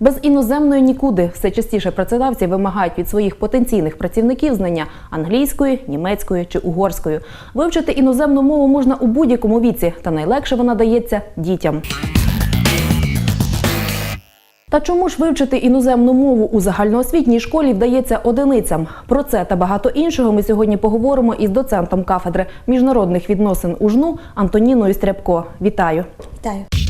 Без іноземної нікуди все частіше працедавці вимагають від своїх потенційних працівників знання англійської, німецької чи угорської. Вивчити іноземну мову можна у будь-якому віці, та найлегше вона дається дітям. Та чому ж вивчити іноземну мову у загальноосвітній школі вдається одиницям? Про це та багато іншого ми сьогодні поговоримо із доцентом кафедри міжнародних відносин УЖНУ Антоніною Стрябко. Вітаю! Вітаю.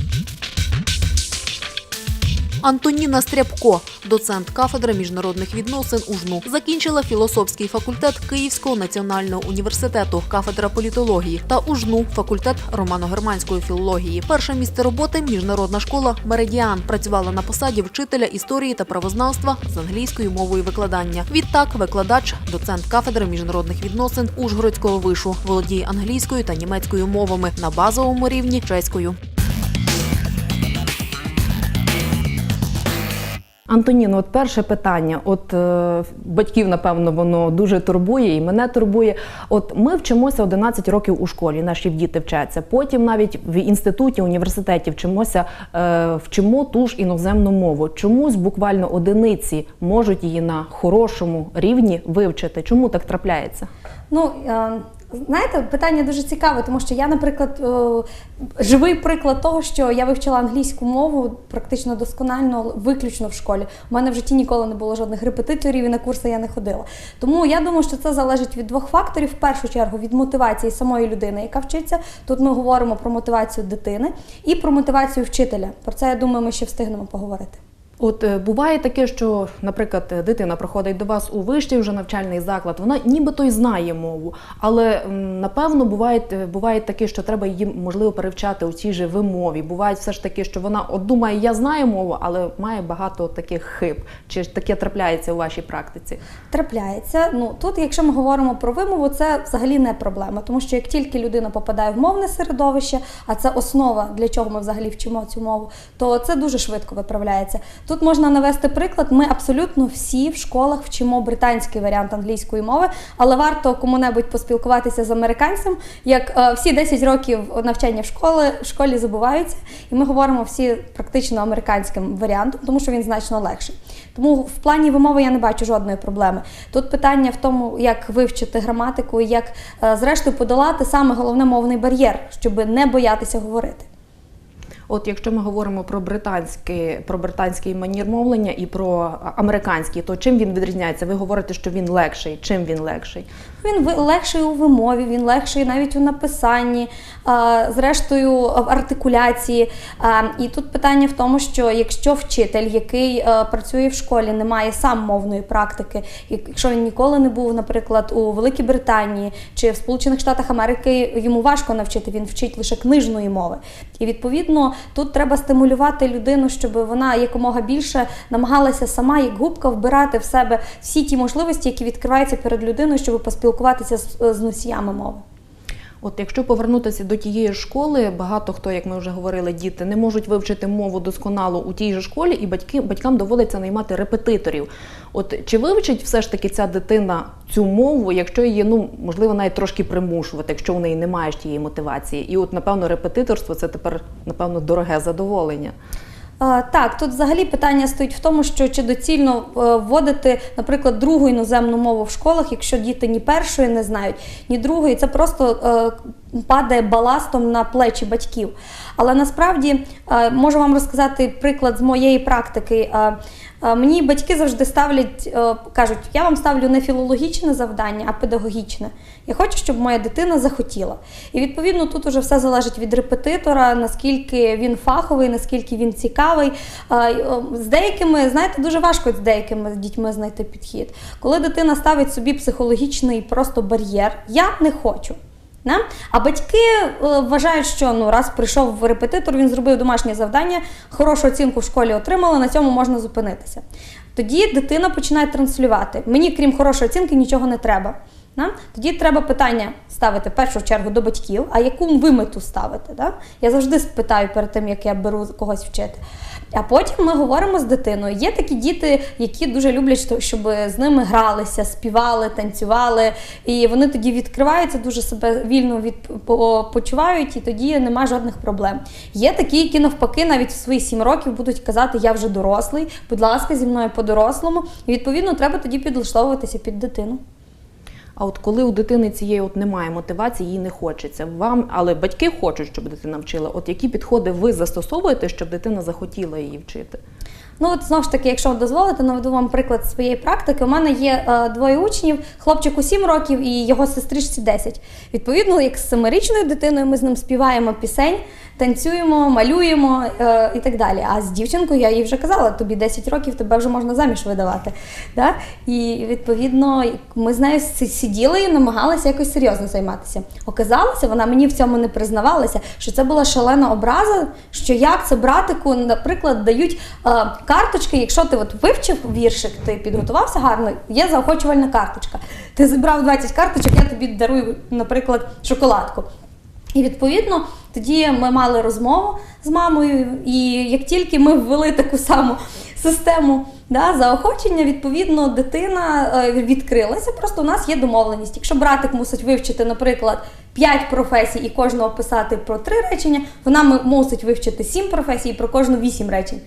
Антоніна Стрябко, доцент кафедри міжнародних відносин УЖНУ, закінчила філософський факультет Київського національного університету, кафедра політології та УЖНУ, факультет романо-германської філології. Перше місце роботи міжнародна школа Меридіан. Працювала на посаді вчителя історії та правознавства з англійською мовою викладання. Відтак, викладач, доцент кафедри міжнародних відносин Ужгородського вишу, володіє англійською та німецькою мовами на базовому рівні чеською. Антоніно, от перше питання. От е, батьків, напевно, воно дуже турбує, і мене турбує. От ми вчимося 11 років у школі, наші діти вчаться. Потім навіть в інституті, університеті вчимося, е, вчимо ту ж іноземну мову. Чомусь буквально одиниці можуть її на хорошому рівні вивчити. Чому так трапляється? Ну, е, знаєте, питання дуже цікаве, тому що я, наприклад, живий приклад того, що я вивчила англійську мову практично досконально, виключно в школі. У мене в житті ніколи не було жодних репетиторів і на курси я не ходила. Тому я думаю, що це залежить від двох факторів. В першу чергу від мотивації самої людини, яка вчиться. Тут ми говоримо про мотивацію дитини і про мотивацію вчителя. Про це я думаю, ми ще встигнемо поговорити. От е, буває таке, що, наприклад, дитина приходить до вас у вищий вже навчальний заклад, вона нібито й знає мову, але напевно буває, е, буває таке, що треба її можливо перевчати у цій же вимові. Буває все ж таки, що вона от думає, я знаю мову, але має багато таких хиб. Чи ж таке трапляється у вашій практиці? Трапляється. Ну тут, якщо ми говоримо про вимову, це взагалі не проблема, тому що як тільки людина попадає в мовне середовище, а це основа для чого ми взагалі вчимо цю мову, то це дуже швидко виправляється. Тут можна навести приклад. Ми абсолютно всі в школах вчимо британський варіант англійської мови, але варто кому-небудь поспілкуватися з американцем, як е, всі 10 років навчання в школі, в школі забуваються, і ми говоримо всі практично американським варіантом, тому що він значно легший. Тому в плані вимови я не бачу жодної проблеми. Тут питання в тому, як вивчити граматику, як е, зрештою подолати саме головне мовний бар'єр, щоб не боятися говорити. От якщо ми говоримо про британський, про британський манір мовлення і про американський, то чим він відрізняється? Ви говорите, що він легший. Чим він легший? Він легший у вимові, він легший навіть у написанні, зрештою в артикуляції. І тут питання в тому, що якщо вчитель, який е, працює в школі, не має сам мовної практики, якщо він ніколи не був, наприклад, у Великій Британії чи в Сполучених Штатах Америки, йому важко навчити, він вчить лише книжної мови. І відповідно тут треба стимулювати людину, щоб вона якомога більше намагалася сама як губка вбирати в себе всі ті можливості, які відкриваються перед людиною, щоб поспілкуватися з, з носіями мови. От якщо повернутися до тієї школи, багато хто, як ми вже говорили, діти не можуть вивчити мову досконало у тій же школі, і батьки батькам доводиться наймати репетиторів. От чи вивчить все ж таки ця дитина цю мову, якщо її ну можливо навіть трошки примушувати, якщо в неї немає ж тієї мотивації? І от напевно репетиторство це тепер напевно дороге задоволення. Так, тут взагалі питання стоїть в тому, що чи доцільно е, вводити, наприклад, другу іноземну мову в школах, якщо діти ні першої не знають, ні другої, це просто е, падає баластом на плечі батьків. Але насправді е, можу вам розказати приклад з моєї практики. Мені батьки завжди ставлять, кажуть, я вам ставлю не філологічне завдання, а педагогічне. Я хочу, щоб моя дитина захотіла. І відповідно тут уже все залежить від репетитора, наскільки він фаховий, наскільки він цікавий. З деякими, знаєте, дуже важко з деякими дітьми знайти підхід. Коли дитина ставить собі психологічний просто бар'єр, я не хочу. Не? А батьки е, вважають, що ну раз прийшов репетитор, він зробив домашнє завдання, хорошу оцінку в школі отримали, на цьому можна зупинитися. Тоді дитина починає транслювати. Мені, крім хорошої оцінки, нічого не треба. Да? Тоді треба питання ставити в першу чергу до батьків, а яку ви мету ставите? Да? Я завжди питаю перед тим, як я беру когось вчити. А потім ми говоримо з дитиною. Є такі діти, які дуже люблять, щоб з ними гралися, співали, танцювали, і вони тоді відкриваються, дуже себе вільно почувають, і тоді нема жодних проблем. Є такі, які навпаки навіть в свої сім років будуть казати, я вже дорослий, будь ласка, зі мною по-дорослому. І відповідно треба тоді підлаштовуватися під дитину. А от коли у дитини цієї от немає мотивації, їй не хочеться вам, але батьки хочуть, щоб дитина вчила. От які підходи ви застосовуєте, щоб дитина захотіла її вчити? Ну от знову ж таки, якщо дозволите, наведу вам приклад своєї практики. У мене є е, двоє учнів, хлопчику 7 років і його сестричці 10. Відповідно, як з семирічною дитиною ми з ним співаємо пісень, танцюємо, малюємо е, і так далі. А з дівчинкою я їй вже казала, тобі 10 років, тебе вже можна заміж видавати. Да? І відповідно ми з нею сиділи і намагалися якось серйозно займатися. Оказалося, вона мені в цьому не признавалася, що це була шалена образа, що як це братику, наприклад, дають е, карточки, якщо ти от вивчив віршик, ти підготувався гарно, є заохочувальна карточка. Ти зібрав 20 карточок, я тобі дарую, наприклад, шоколадку. І відповідно тоді ми мали розмову з мамою, і як тільки ми ввели таку саму систему да, заохочення, відповідно, дитина е, відкрилася. Просто у нас є домовленість. Якщо братик мусить вивчити, наприклад, 5 професій і кожного писати про 3 речення, вона мусить вивчити 7 професій і про кожну 8 речень.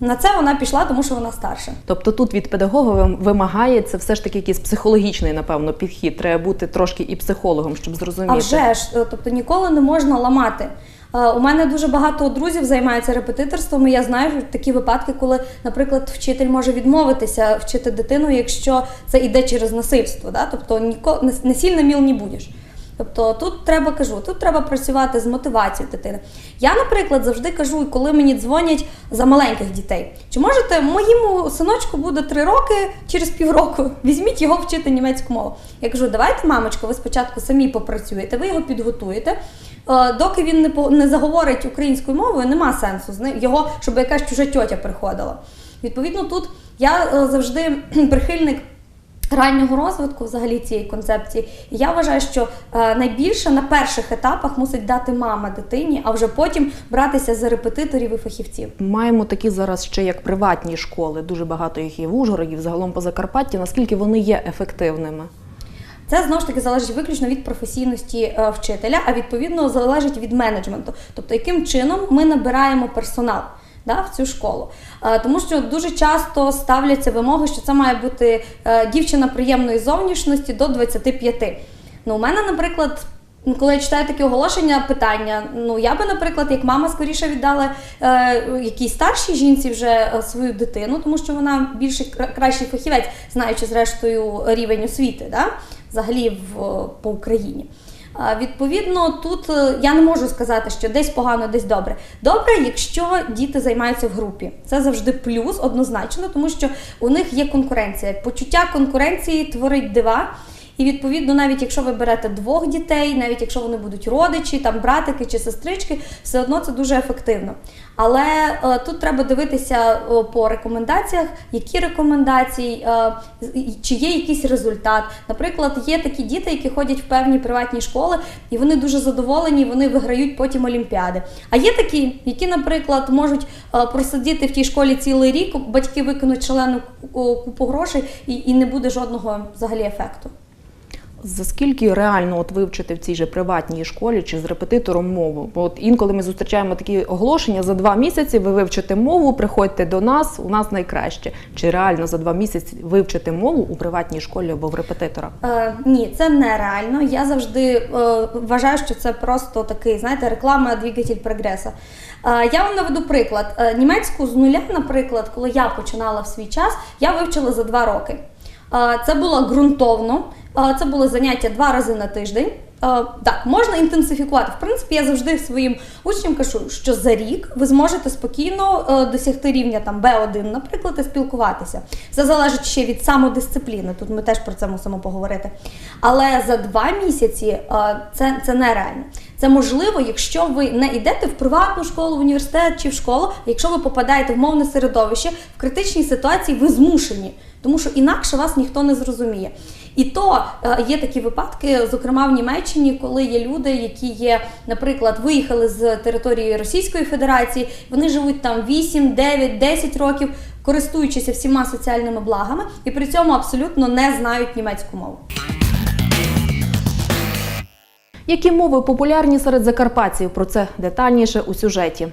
На це вона пішла, тому що вона старша. Тобто тут від педагога вим- вимагається все ж таки якийсь психологічний, напевно, підхід. Треба бути трошки і психологом, щоб зрозуміти. А вже ж, е, тобто ніколи не можна ламати. Е, У мене дуже багато друзів займаються репетиторством. і Я знаю такі випадки, коли, наприклад, вчитель може відмовитися вчити дитину, якщо це йде через насильство. Да? Тобто ніко не- насильно міл не будеш. Тобто тут треба кажу, тут треба працювати з мотивацією дитини. Я, наприклад, завжди кажу, коли мені дзвонять за маленьких дітей, чи можете моєму синочку буде три роки через півроку, візьміть його вчити німецьку мову. Я кажу, давайте, мамочко, ви спочатку самі попрацюєте, ви його підготуєте. Е, Доки він не не заговорить українською мовою, нема сенсу з ним його, щоб якась чужа тьотя приходила. Відповідно, тут я е, завжди прихильник раннього розвитку взагалі цієї концепції. І я вважаю, що е, найбільше на перших етапах мусить дати мама дитині, а вже потім братися за репетиторів і фахівців. Маємо такі зараз ще як приватні школи. Дуже багато їх є в Ужгороді, загалом по Закарпатті. Наскільки вони є ефективними? Це знову ж таки залежить виключно від професійності е, вчителя, а відповідно залежить від менеджменту. Тобто, яким чином ми набираємо персонал. Да, в цю школу. Е, тому що дуже часто ставляться вимоги, що це має бути е, дівчина приємної зовнішності до 25. Ну, у мене, наприклад, ну, коли я читаю такі оголошення, питання, ну я би, наприклад, як мама скоріше віддала е, якійсь старшій жінці вже е, свою дитину, тому що вона більше кращий фахівець, знаючи зрештою рівень освіти, да? взагалі в, по Україні. Відповідно, тут е, я не можу сказати, що десь погано, десь добре. Добре, якщо діти займаються в групі. Це завжди плюс, однозначно, тому що у них є конкуренція. Почуття конкуренції творить дива. І відповідно, навіть якщо ви берете двох дітей, навіть якщо вони будуть родичі, там братики чи сестрички, все одно це дуже ефективно. Але е, тут треба дивитися е, по рекомендаціях, які рекомендації, е, чи є якийсь результат. Наприклад, є такі діти, які ходять в певні приватні школи, і вони дуже задоволені, вони виграють потім олімпіади. А є такі, які, наприклад, можуть е, просидіти в тій школі цілий рік, батьки викинуть шалену купу грошей, і, і не буде жодного взагалі ефекту. За скільки реально от вивчити в цій же приватній школі чи з репетитором мову? Бо от інколи ми зустрічаємо такі оголошення за два місяці. Ви вивчите мову, приходьте до нас, у нас найкраще. Чи реально за два місяці вивчити мову у приватній школі або в репетитора? Е, ні, це нереально. Я завжди е, вважаю, що це просто такий, знаєте, реклама двигатель прогресу. Е, я вам наведу приклад. Е, німецьку з нуля, наприклад, коли я починала в свій час, я вивчила за два роки. Це було ґрунтовно, це були заняття два рази на тиждень. Так, можна інтенсифікувати. В принципі, я завжди своїм учням кажу, що за рік ви зможете спокійно е, досягти рівня там B1, наприклад, і спілкуватися. Це залежить ще від самодисципліни. Тут ми теж про це мусимо поговорити. Але за два місяці е, це, це нереально. Це можливо, якщо ви не йдете в приватну школу, в університет чи в школу, якщо ви попадаєте в мовне середовище, в критичній ситуації ви змушені, тому що інакше вас ніхто не зрозуміє. І то е, є такі випадки, зокрема в Німеччині, коли є люди, які є, наприклад, виїхали з території Російської Федерації, вони живуть там 8, 9, 10 років, користуючися всіма соціальними благами, і при цьому абсолютно не знають німецьку мову. Які мови популярні серед закарпатців? Про це детальніше у сюжеті.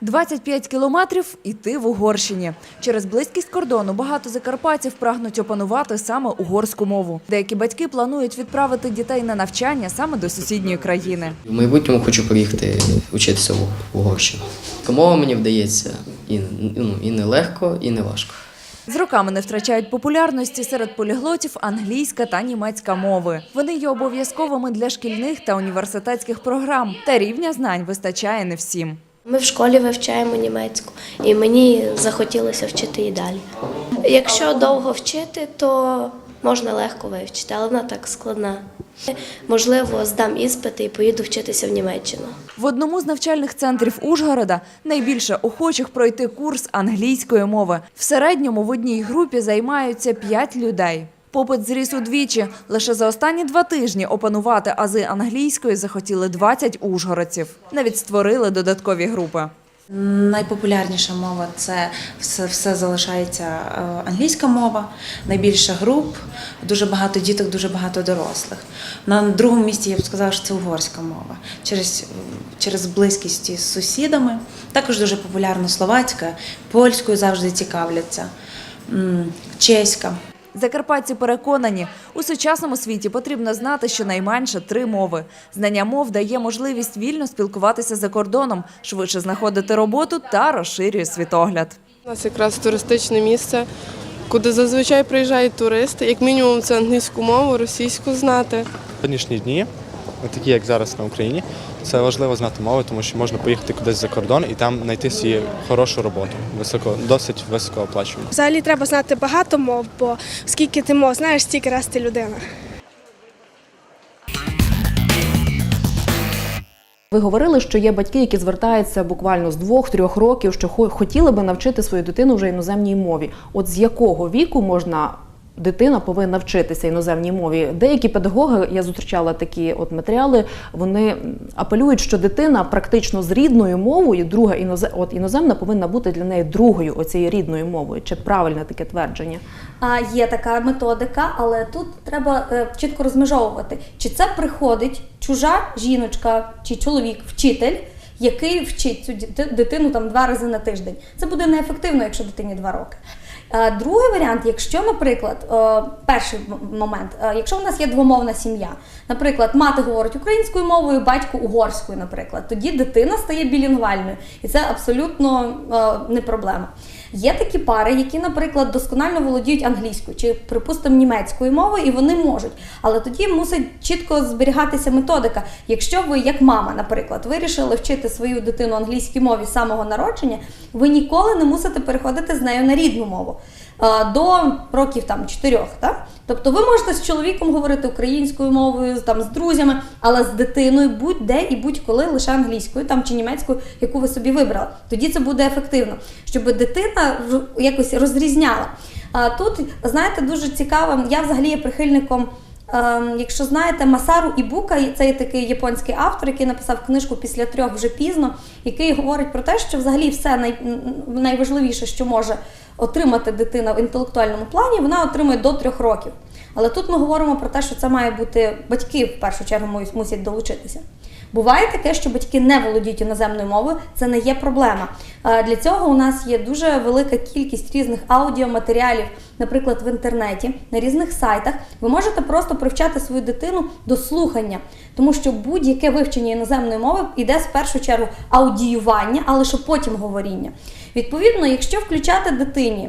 25 кілометрів і ти в Угорщині. Через близькість кордону багато закарпатців прагнуть опанувати саме угорську мову. Деякі батьки планують відправити дітей на навчання саме до сусідньої країни. В майбутньому хочу поїхати вчитися в Угорщину. Мова мені вдається і, ну, і не легко, і не важко. З роками не втрачають популярності серед поліглотів англійська та німецька мови. Вони є обов'язковими для шкільних та університетських програм. Та рівня знань вистачає не всім. Ми в школі вивчаємо німецьку, і мені захотілося вчити і далі. Якщо довго вчити, то можна легко вивчити, але вона так складна. Можливо, здам іспити і поїду вчитися в Німеччину. В одному з навчальних центрів Ужгорода найбільше охочих пройти курс англійської мови. В середньому в одній групі займаються 5 людей. Попит зріс удвічі. Лише за останні два тижні опанувати ази англійської захотіли 20 ужгородців. Навіть створили додаткові групи. Найпопулярніша мова це все, все залишається е, англійська мова, найбільше груп, дуже багато діток, дуже багато дорослих. На другому місці я б сказала, що це угорська мова через, через близькість із сусідами. Також дуже популярна словацька, польською завжди цікавляться, чеська. Закарпатці переконані, у сучасному світі потрібно знати щонайменше три мови. Знання мов дає можливість вільно спілкуватися за кордоном, швидше знаходити роботу та розширює світогляд. У нас якраз туристичне місце, куди зазвичай приїжджають туристи. Як мінімум, це англійську мову, російську знати. Сьогоднішні дні, такі як зараз на Україні, це важливо знати мови, тому що можна поїхати кудись за кордон і там знайти собі хорошу роботу, високо, досить високооплачувану. Взагалі треба знати багато мов, бо скільки ти мов знаєш, стільки раз ти людина. Ви говорили, що є батьки, які звертаються буквально з двох-трьох років, що хотіли би навчити свою дитину вже іноземній мові. От з якого віку можна дитина повинна вчитися іноземній мові? Деякі педагоги, я зустрічала такі от матеріали, вони апелюють, що дитина практично з рідною мовою, друга інозе... от іноземна повинна бути для неї другою оцією рідною мовою. Чи правильне таке твердження? А, є така методика, але тут треба е, чітко розмежовувати, чи це приходить чужа жіночка чи чоловік, вчитель, який вчить цю дитину там два рази на тиждень. Це буде неефективно, якщо дитині два роки. Е, Другий варіант, якщо, наприклад, е, перший момент, е, якщо в нас є двомовна сім'я, наприклад, мати говорить українською мовою, батько угорською, наприклад, тоді дитина стає білінгвальною, і це абсолютно не проблема. Є такі пари, які, наприклад, досконально володіють англійською чи, припустимо, німецькою мовою, і вони можуть. Але тоді мусить чітко зберігатися методика. Якщо ви, як мама, наприклад, вирішили вчити свою дитину англійській мові з самого народження, ви ніколи не мусите переходити з нею на рідну мову. Е, До років там чотирьох, так? Тобто ви можете з чоловіком говорити українською мовою, там з друзями, але з дитиною будь-де і будь-коли лише англійською там чи німецькою, яку ви собі вибрали. Тоді це буде ефективно, щоб дитина якось розрізняла. А тут, знаєте, дуже цікаво, я взагалі є прихильником. Ем, якщо знаєте, Масару Ібука, це є такий японський автор, який написав книжку після трьох вже пізно, який говорить про те, що взагалі все най, найважливіше, що може отримати дитина в інтелектуальному плані, вона отримує до трьох років. Але тут ми говоримо про те, що це має бути батьки в першу чергу мусять- долучитися. Буває таке, що батьки не володіють іноземною мовою, це не є проблема. Е, Для цього у нас є дуже велика кількість різних аудіоматеріалів, наприклад, в інтернеті, на різних сайтах. Ви можете просто привчати свою дитину до слухання, тому що будь-яке вивчення іноземної мови йде з першу чергу аудіювання, а лише потім говоріння. Відповідно, якщо включати дитині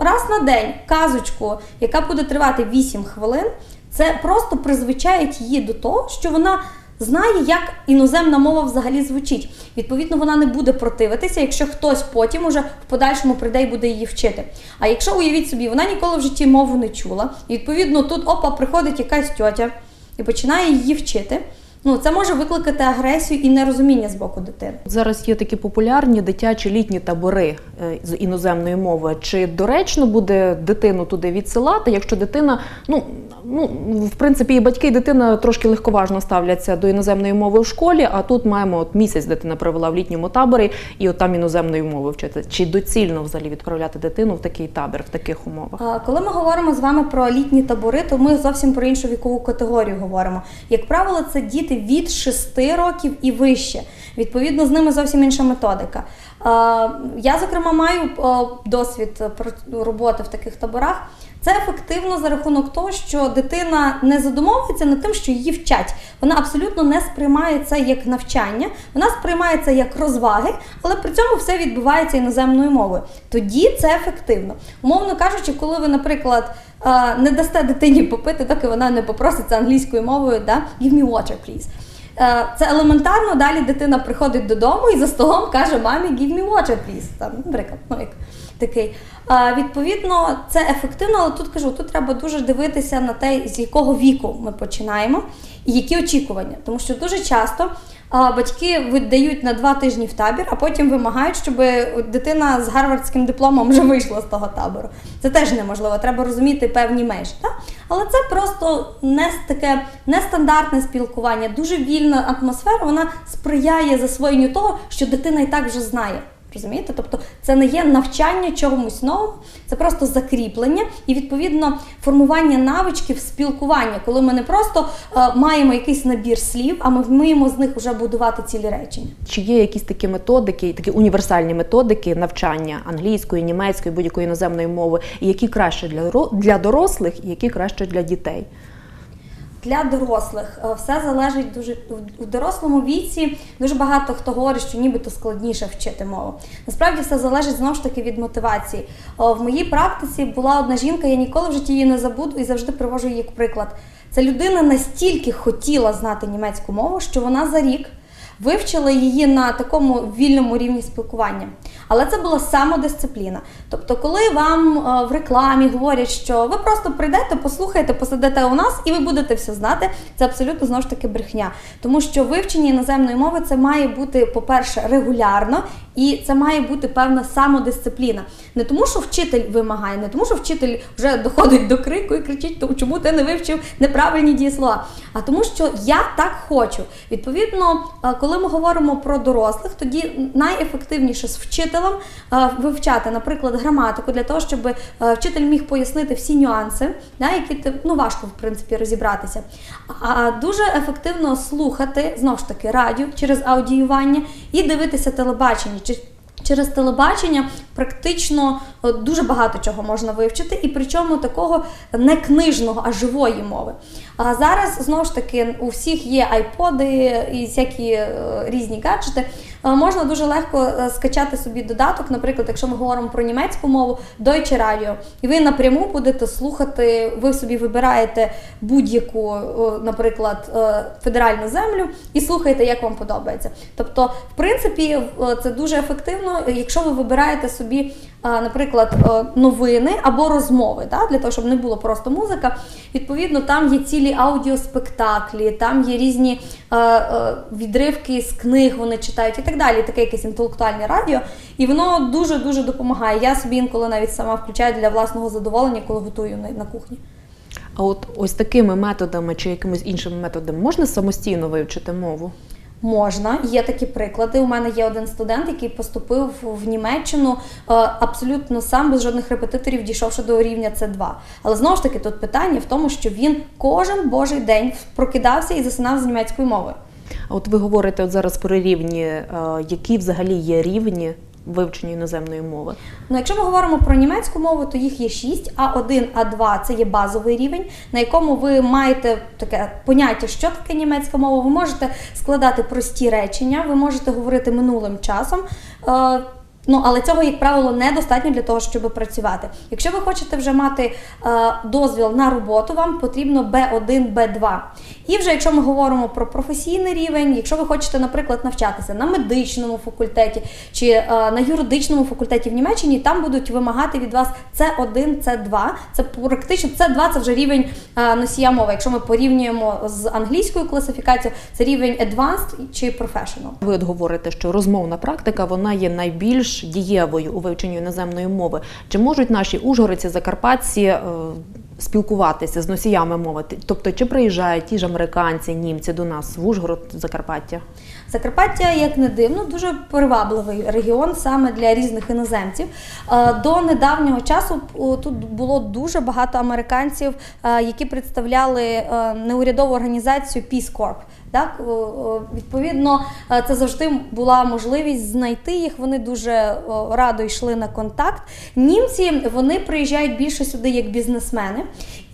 раз на день казочку, яка буде тривати 8 хвилин, це просто призвичаїть її до того, що вона знає, як іноземна мова взагалі звучить. Відповідно, вона не буде противитися, якщо хтось потім уже в подальшому прийде і буде її вчити. А якщо уявіть собі, вона ніколи в житті мову не чула, і відповідно тут опа приходить якась тьотя і починає її вчити. Ну це може викликати агресію і нерозуміння з боку дитини. Зараз є такі популярні дитячі літні табори е, з іноземної мови. Чи доречно буде дитину туди відсилати, якщо дитина, ну ну в принципі, і батьки, і дитина трошки легковажно ставляться до іноземної мови в школі, а тут маємо от місяць дитина провела в літньому таборі, і от там іноземної мови вчити. Чи доцільно взагалі відправляти дитину в такий табір, в таких умовах? Коли ми говоримо з вами про літні табори, то ми зовсім про іншу вікову категорію говоримо. Як правило, це діти від 6 років і вище. Відповідно, з ними зовсім інша методика. А, Я, зокрема, маю досвід про- роботи в таких таборах. Це ефективно за рахунок того, що дитина не задумовується над тим, що її вчать. Вона абсолютно не сприймає це як навчання, вона сприймає це як розваги, але при цьому все відбувається іноземною мовою. Тоді це ефективно. Умовно кажучи, коли ви, наприклад, е, не дасте дитині попити, доки вона не попроситься англійською мовою, да? give me water, please. Е, Це елементарно, далі дитина приходить додому і за столом каже мамі give me water, please. Там, наприклад, ну як такий. А, відповідно, це ефективно, але тут кажу, тут треба дуже дивитися на те, з якого віку ми починаємо і які очікування. Тому що дуже часто батьки видають на два тижні в табір, а потім вимагають, щоб дитина з гарвардським дипломом вже вийшла з того табору. Це теж неможливо, треба розуміти певні межі. Так? Але це просто не таке нестандартне спілкування, дуже вільна атмосфера, вона сприяє засвоєнню того, що дитина і так вже знає. Розумієте? Тобто це не є навчання чомусь новому, це просто закріплення і відповідно формування навичків спілкування, коли ми не просто е, маємо якийсь набір слів, а ми вміємо з них вже будувати цілі речення. Чи є якісь такі методики, такі універсальні методики навчання англійської, німецької, будь-якої іноземної мови, які краще для для дорослих, і які краще для дітей? Для дорослих е, все залежить дуже у дорослому віці. Дуже багато хто говорить, що нібито складніше вчити мову. Насправді все залежить знову ж таки від мотивації. В моїй практиці була одна жінка, я ніколи в житті її не забуду і завжди привожу її як приклад. Ця людина настільки хотіла знати німецьку мову, що вона за рік вивчила її на такому вільному рівні спілкування. Але це була самодисципліна. Тобто, коли вам е, в рекламі говорять, що ви просто прийдете, послухаєте, посидите у нас і ви будете все знати, це абсолютно знову ж таки брехня. Тому що вивчення іноземної мови це має бути, по-перше, регулярно, і це має бути певна самодисципліна. Не тому, що вчитель вимагає, не тому, що вчитель вже доходить до крику і кричить, чому ти не вивчив неправильні дієслова, а тому, що я так хочу. Відповідно, е, коли ми говоримо про дорослих, тоді найефективніше з вчителем е, вивчати, наприклад, граматику для того, щоб е, вчитель міг пояснити всі нюанси, да, які ну важко в принципі розібратися. А дуже ефективно слухати знову ж таки радіо через аудіювання і дивитися телебачення. Через телебачення практично е, дуже багато чого можна вивчити, і причому такого не книжного, а живої мови. А зараз знову ж таки у всіх є айподи і всякі різні гаджети. Е, Можна дуже легко е, скачати собі додаток, наприклад, якщо ми говоримо про німецьку мову, Deutsche Radio, і ви напряму будете слухати, ви собі вибираєте будь-яку, е, наприклад, федеральну землю і слухаєте, як вам подобається. Тобто, в принципі, це дуже ефективно, якщо ви вибираєте собі, наприклад, е, новини або розмови, да, для того, щоб не було просто музика. Відповідно, там є цілі аудіоспектаклі, там є різні е, е, відривки з книг, вони читають і так далі. Таке якесь інтелектуальне радіо. І воно дуже дуже допомагає. Я собі інколи навіть сама включаю для власного задоволення, коли готую на, кухні. А от ось такими методами чи якимись іншими методами можна самостійно вивчити мову? Можна, є такі приклади. У мене є один студент, який поступив в Німеччину е, абсолютно сам, без жодних репетиторів, дійшовши до рівня С2. Але знову ж таки, тут питання в тому, що він кожен божий день прокидався і засинав з німецькою мовою. А от ви говорите от зараз про рівні, е, які взагалі є рівні вивчення іноземної мови? Ну, якщо ми говоримо про німецьку мову, то їх є 6, А1, А2 це є базовий рівень, на якому ви маєте таке поняття, що таке німецька мова. Ви можете складати прості речення, ви можете говорити минулим часом. Е, Ну, але цього, як правило, недостатньо для того, щоб працювати. Якщо ви хочете вже мати е, дозвіл на роботу, вам потрібно B1, B2. І вже якщо ми говоримо про професійний рівень, якщо ви хочете, наприклад, навчатися на медичному факультеті чи е, на юридичному факультеті в Німеччині, там будуть вимагати від вас C1, C2. Це практично C2 це вже рівень е, носія мови. Якщо ми порівнюємо з англійською класифікацією, це рівень Advanced чи Professional. Ви от говорите, що розмовна практика вона є найбільш дієвою у вивченні іноземної мови. Чи можуть наші ужгородці, закарпатці е, спілкуватися з носіями мови? Тобто, чи приїжджають ті ж американці, німці до нас в Ужгород, Закарпаття? Закарпаття, як не дивно, дуже привабливий регіон саме для різних іноземців. Е, До недавнього часу тут було дуже багато американців, е, які представляли е, неурядову організацію Peace Corp. Так, відповідно, е, це завжди була можливість знайти їх. Вони дуже радо йшли на контакт. Німці вони приїжджають більше сюди як бізнесмени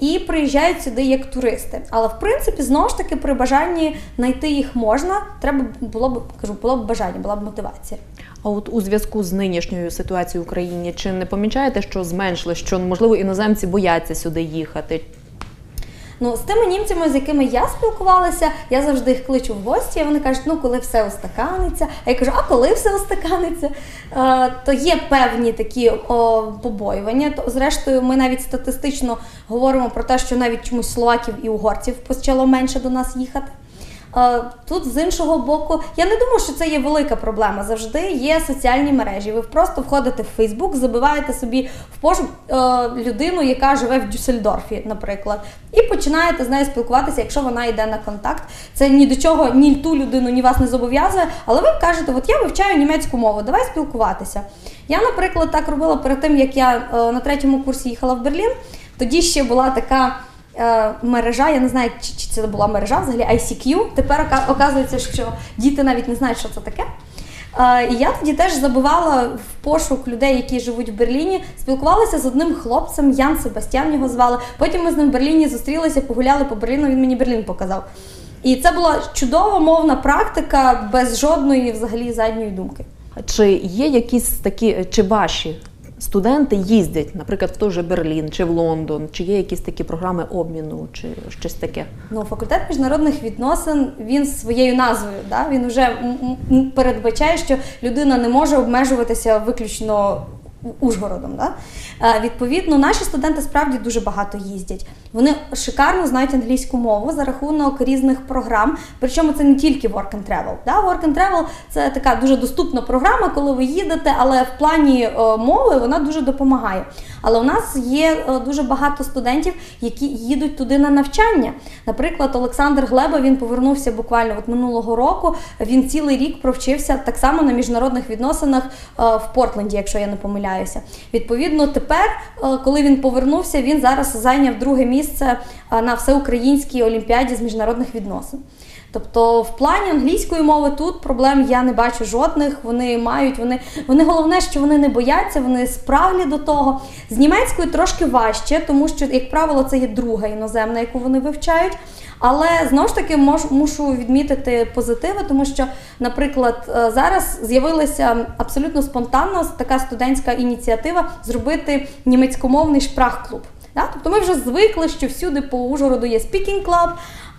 і приїжджають сюди як туристи. Але в принципі, знову ж таки, при бажанні знайти їх можна. Треба було б кажу, було б бажання, була б мотивація. А от у зв'язку з нинішньою ситуацією в Україні, чи не помічаєте, що зменшили, що можливо іноземці бояться сюди їхати? Ну, з тими німцями, з якими я спілкувалася, я завжди їх кличу в гості, і вони кажуть, ну коли все устаканиться. А я кажу, а коли все устаканиться? Е, то є певні такі побоювання. То, зрештою, ми навіть статистично говоримо про те, що навіть чомусь словаків і угорців почало менше до нас їхати. Тут з іншого боку, я не думаю, що це є велика проблема. Завжди є соціальні мережі. Ви просто входите в Фейсбук, забиваєте собі в пошук е, людину, яка живе в Дюссельдорфі, наприклад, і починаєте з нею спілкуватися, якщо вона йде на контакт. Це ні до чого, ні ту людину, ні вас не зобов'язує. Але ви кажете, от я вивчаю німецьку мову, давай спілкуватися. Я, наприклад, так робила перед тим, як я е, на третьому курсі їхала в Берлін. Тоді ще була така мережа, я не знаю, чи, чи це була мережа взагалі ICQ. Тепер оказується, що діти навіть не знають, що це таке. Е, і я тоді теж забивала в пошук людей, які живуть в Берліні, спілкувалася з одним хлопцем, Ян Себастьян його звали. Потім ми з ним в Берліні зустрілися, погуляли по Берліну, він мені Берлін показав. І це була чудова мовна практика без жодної взагалі задньої думки. Чи є якісь такі, чи ваші студенти їздять, наприклад, в той же Берлін чи в Лондон, чи є якісь такі програми обміну, чи щось таке? Ну, факультет міжнародних відносин він своєю назвою, да? він вже передбачає, що людина не може обмежуватися виключно Ужгородом. Да? Е, Відповідно, наші студенти справді дуже багато їздять. Вони шикарно знають англійську мову за рахунок різних програм. Причому це не тільки Work and Travel. Да? Work and Travel – це така дуже доступна програма, коли ви їдете, але в плані е, мови вона дуже допомагає. Але у нас є е, дуже багато студентів, які їдуть туди на навчання. Наприклад, Олександр Глеба він повернувся буквально от минулого року. Він цілий рік провчився так само на міжнародних відносинах в Портленді, якщо я не помиляюся. Відповідно, тепер, е, коли він повернувся, він зараз зайняв друге місце е, на всеукраїнській олімпіаді з міжнародних відносин. Тобто, в плані англійської мови тут проблем я не бачу жодних. Вони мають, вони, вони головне, що вони не бояться, вони справлі до того. З німецькою трошки важче, тому що, як правило, це є друга іноземна, яку вони вивчають. Але знову ж таки мож, мушу відмітити позитиви, тому що, наприклад, е, зараз з'явилася абсолютно спонтанно така студентська ініціатива зробити німецькомовний шпрах-клуб. Тобто ми вже звикли, що всюди по Ужгороду є club,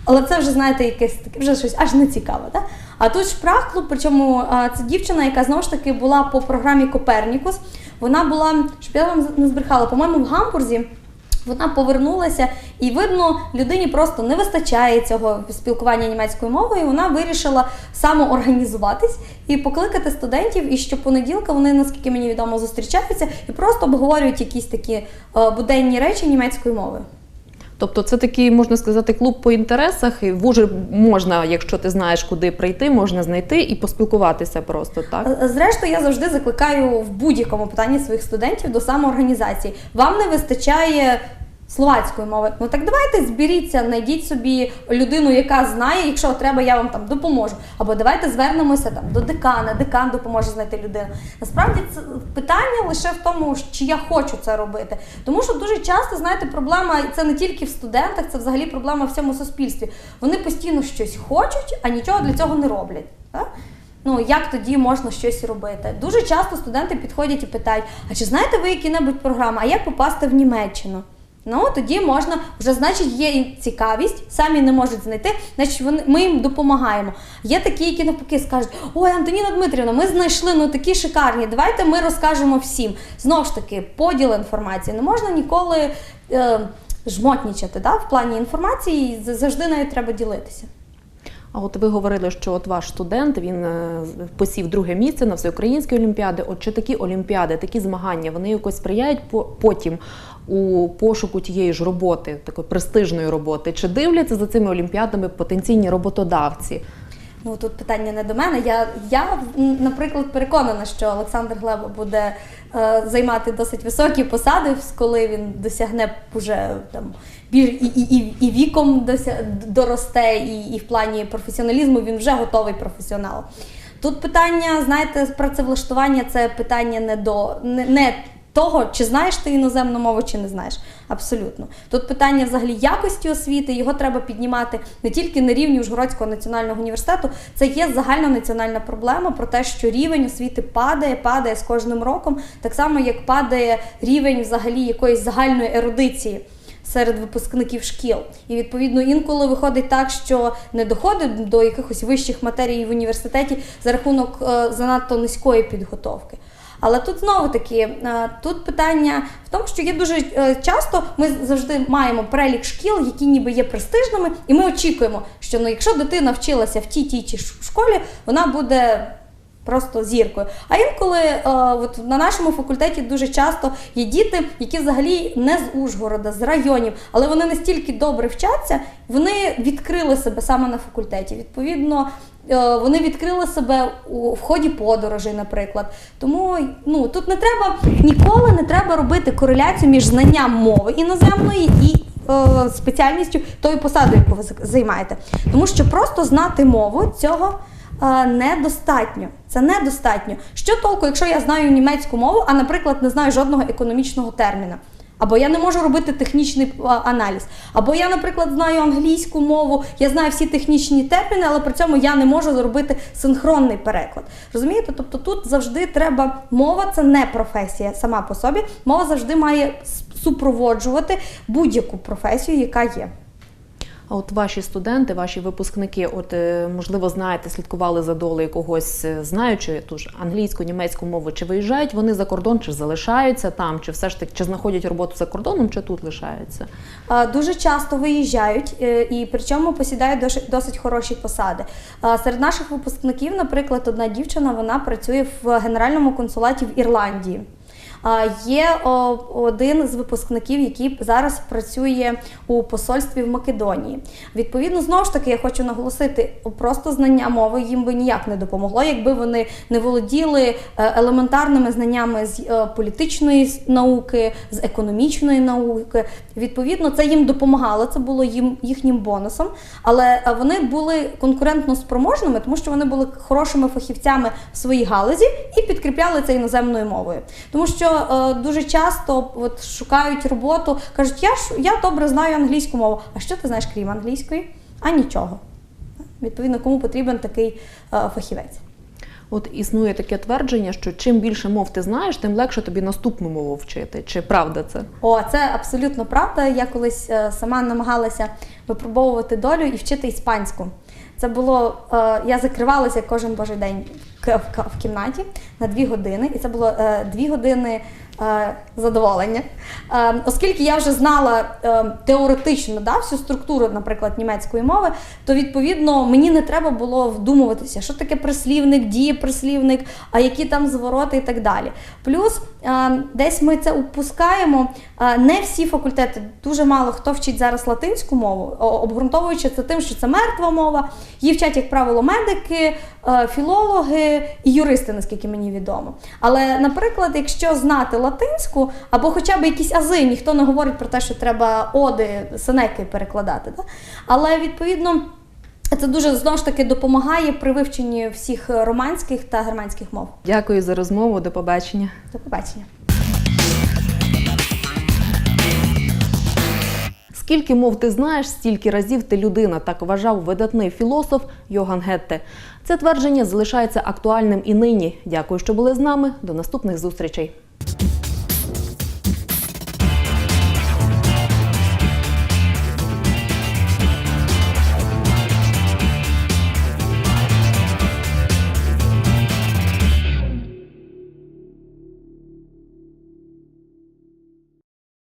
але це вже, знаєте, якесь таке вже щось аж не цікаве. Да? А тут шпрах-клуб, причому це дівчина, яка знову ж таки була по програмі Копернікус. Вона була, щоб я вам не збрехала, по-моєму, в Гамбурзі. Вона повернулася, і видно, людині просто не вистачає цього спілкування німецькою мовою. Вона вирішила самоорганізуватись і покликати студентів. І щопонеділка вони, наскільки мені відомо, зустрічаються і просто обговорюють якісь такі е, буденні речі німецькою мовою. Тобто це такий, можна сказати, клуб по інтересах. І вже можна, якщо ти знаєш, куди прийти, можна знайти і поспілкуватися просто, так? Зрештою, я завжди закликаю в будь-якому питанні своїх студентів до самоорганізації. Вам не вистачає. Словацької мови, ну так давайте зберіться, знайдіть собі людину, яка знає, якщо треба, я вам там допоможу. Або давайте звернемося там до декана, декан допоможе знайти людину. Насправді це питання лише в тому, чи я хочу це робити. Тому що дуже часто, знаєте, проблема це не тільки в студентах, це взагалі проблема в всьому суспільстві. Вони постійно щось хочуть, а нічого для цього не роблять. Так? Ну як тоді можна щось робити? Дуже часто студенти підходять і питають: а чи знаєте ви які-небудь програми, а як попасти в Німеччину? Ну тоді можна вже, значить, є цікавість, самі не можуть знайти, значить вони ми їм допомагаємо. Є такі, які навпаки скажуть: Ой, Антоніна Дмитрівна, ми знайшли ну такі шикарні. Давайте ми розкажемо всім. Знову ж таки, поділ інформації. Не можна ніколи е, жмотнічати да, в плані інформації, і завжди нею треба ділитися. А от ви говорили, що от ваш студент він е, посів друге місце на всеукраїнській олімпіади. От чи такі олімпіади, такі змагання, вони якось сприяють потім у пошуку тієї ж роботи, такої престижної роботи? Чи дивляться за цими олімпіадами потенційні роботодавці? Ну тут питання не до мене. Я, я наприклад, переконана, що Олександр Глеба буде е, займати досить високі посади, коли він досягне вже там і, і, і, і віком дося, доросте, і, і в плані професіоналізму він вже готовий професіонал. Тут питання, знаєте, працевлаштування це питання не до не, не того, чи знаєш ти іноземну мову, чи не знаєш. Абсолютно. Тут питання взагалі якості освіти, його треба піднімати не тільки на рівні Ужгородського національного університету. Це є загальна національна проблема про те, що рівень освіти падає, падає з кожним роком, так само як падає рівень взагалі якоїсь загальної ерудиції. Серед випускників шкіл, і відповідно інколи виходить так, що не доходить до якихось вищих матерій в університеті за рахунок е, занадто низької підготовки. Але тут знову таки е, тут питання в тому, що є дуже е, часто ми завжди маємо перелік шкіл, які ніби є престижними, і ми очікуємо, що ну, якщо дитина вчилася в тій тій чи школі, вона буде. Просто зіркою. А інколи е, от на нашому факультеті дуже часто є діти, які взагалі не з Ужгорода, з районів, але вони настільки добре вчаться, вони відкрили себе саме на факультеті. Відповідно, вони відкрили себе у в ході подорожей, наприклад. Тому ну тут не треба ніколи не треба робити кореляцію між знанням мови іноземної і е, спеціальністю тої посади, яку ви займаєте. Тому що просто знати мову цього. е, Недостатньо. Це недостатньо. Що толку, якщо я знаю німецьку мову, а, наприклад, не знаю жодного економічного терміна? Або я не можу робити технічний аналіз. Або я, наприклад, знаю англійську мову, я знаю всі технічні терміни, але при цьому я не можу зробити синхронний переклад. Розумієте? Тобто тут завжди треба мова це не професія сама по собі. Мова завжди має супроводжувати будь-яку професію, яка є. А от ваші студенти, ваші випускники, от е, можливо, знаєте, слідкували за долею когось, е, знаючи ту ж англійську, німецьку мову, чи виїжджають вони за кордон, чи залишаються там, чи все ж таки чи знаходять роботу за кордоном, чи тут лишаються? Дуже часто виїжджають е, і причому посідають досить, досить хороші посади. Серед наших випускників, наприклад, одна дівчина вона працює в генеральному консулаті в Ірландії. Є один з випускників, який зараз працює у посольстві в Македонії. Відповідно, знову ж таки, я хочу наголосити, просто знання мови їм би ніяк не допомогло, якби вони не володіли е, елементарними знаннями з е, політичної науки, з економічної науки. Відповідно, це їм допомагало, це було їм їхнім бонусом. Але е, вони були конкурентно спроможними, тому що вони були хорошими фахівцями в своїй галузі і підкріпляли це іноземною мовою. Тому що е, дуже часто от, шукають роботу, кажуть, я ж я добре знаю англійську мову. А що ти знаєш крім англійської? А нічого. Відповідно, кому потрібен такий е, фахівець. От існує таке твердження, що чим більше мов ти знаєш, тим легше тобі наступну мову вчити. Чи правда це? О, це абсолютно правда. Я колись е, сама намагалася випробовувати долю і вчити іспанську. Це було, е, я закривалася кожен божий день в, кімнаті на дві години, і це було е, дві години е, задоволення. Е, оскільки я вже знала теоретично да, всю структуру, наприклад, німецької мови, то відповідно мені не треба було вдумуватися, що таке прислівник, дієприслівник, а які там звороти і так далі. Плюс десь ми це упускаємо. Не всі факультети, дуже мало хто вчить зараз латинську мову, обґрунтовуючи це тим, що це мертва мова. Її вчать, як правило, медики, філологи і юристи, наскільки мені відомо. Але, наприклад, якщо знати латинську або хоча б якісь ази, ніхто не говорить про те, що треба оди, сенеки перекладати. Да? Але відповідно. Це дуже знову ж таки допомагає при вивченні всіх романських та германських мов. Дякую за розмову. До побачення. До побачення. Скільки мов ти знаєш, стільки разів ти людина, так вважав видатний філософ Йоган Гетте. Це твердження залишається актуальним і нині. Дякую, що були з нами. До наступних зустрічей.